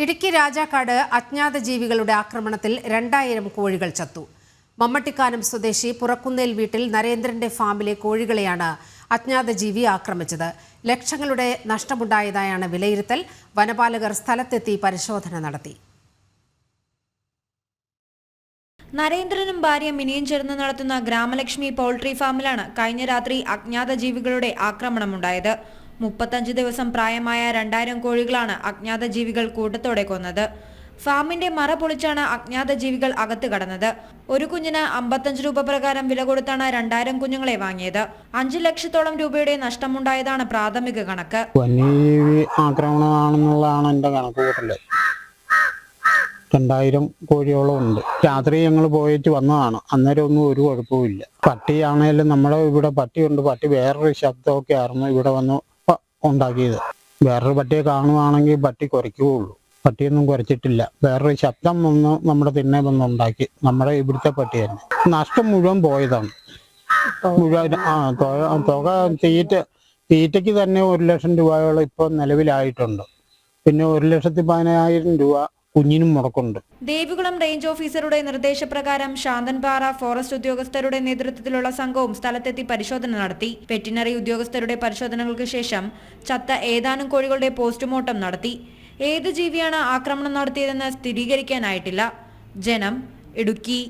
ഇടുക്കി രാജാക്കാട് അജ്ഞാത ജീവികളുടെ ആക്രമണത്തിൽ രണ്ടായിരം കോഴികൾ ചത്തു. മമ്മട്ടിക്കാനം സ്വദേശി പുറക്കുന്നേൽ വീട്ടിൽ നരേന്ദ്രന്റെ ഫാമിലെ കോഴികളെയാണ് അജ്ഞാത ജീവി ആക്രമിച്ചത്. ലക്ഷങ്ങളുടെ നഷ്ടമുണ്ടായതായാണ് വിലയിരുത്തൽ. വനപാലകർ സ്ഥലത്തെത്തി പരിശോധന നടത്തി. നരേന്ദ്രനും ഭാര്യ മിനിയും ചേർന്ന് നടത്തുന്ന ഗ്രാമലക്ഷ്മി പൗൾട്രി ഫാമിലാണ് കഴിഞ്ഞ രാത്രി അജ്ഞാത ജീവികളുടെ ആക്രമണമുണ്ടായത് മുപ്പത്തഞ്ച് ദിവസം പ്രായമായ രണ്ടായിരം കോഴികളാണ് അജ്ഞാത ജീവികൾ കൂട്ടത്തോടെ കൊന്നത്. ഫാമിന്റെ മറ പൊളിച്ചാണ് അജ്ഞാത ജീവികൾ അകത്ത് കടന്നത്. ഒരു കുഞ്ഞിന് അമ്പത്തഞ്ച് രൂപ പ്രകാരം വില കൊടുത്താണ് രണ്ടായിരം കുഞ്ഞുങ്ങളെ വാങ്ങിയത്. അഞ്ചു ലക്ഷത്തോളം രൂപയുടെ നഷ്ടമുണ്ടായതാണ് പ്രാഥമിക കണക്ക്. ആക്രമണമാണെന്നുള്ളതാണ് എന്റെ കണക്ക് രണ്ടായിരം കോഴിയോളം ഉണ്ട്. രാത്രി ഞങ്ങൾ പോയിട്ട് വന്നതാണ്. അന്നേരം ഒന്നും ഒരു കുഴപ്പവും ഇല്ല പട്ടിയാണേലും നമ്മുടെ ഇവിടെ പട്ടിയുണ്ട്. പട്ടി വേറൊരു ശബ്ദമൊക്കെ ആയിരുന്നു ഇവിടെ വന്ന് ഉണ്ടാക്കിയത്. വേറൊരു പട്ടിയെ കാണുവാണെങ്കിൽ പട്ടി കുരയ്ക്കുകയുള്ളൂ. പട്ടിയൊന്നും കുറച്ചിട്ടില്ല വേറൊരു ശബ്ദം വന്ന് നമ്മുടെ തിന്നെ വന്ന് ഉണ്ടാക്കി. നമ്മുടെ ഇവിടുത്തെ പട്ടി തന്നെ. നഷ്ടം മുഴുവൻ പോയതാണ്. മുഴുവൻ ആ തുക തീറ്റ തീറ്റയ്ക്ക് തന്നെ ഒരു ലക്ഷം രൂപയോളം ഇപ്പോൾ നിലവിലായിട്ടുണ്ട്. പിന്നെ ഒരു ലക്ഷത്തി പതിനായിരം രൂപ കുഞ്ഞിനും മുടക്കുണ്ട് ദേവികുളം റേഞ്ച് ഓഫീസറുടെ നിർദ്ദേശപ്രകാരം ശാന്തൻപാറ ഫോറസ്റ്റ് ഉദ്യോഗസ്ഥരുടെ നേതൃത്വത്തിലുള്ള സംഘവും സ്ഥലത്തെത്തി പരിശോധന നടത്തി. വെറ്റിനറി ഉദ്യോഗസ്ഥരുടെ പരിശോധനകൾക്ക് ശേഷം ചത്ത ഏതാനും കോഴികളുടെ പോസ്റ്റ്മോർട്ടം നടത്തി. ഏത് ജീവിയാണ് ആക്രമണം നടത്തിയതെന്ന് സ്ഥിരീകരിക്കാനായിട്ടില്ല. ജനം ഇടുക്കി.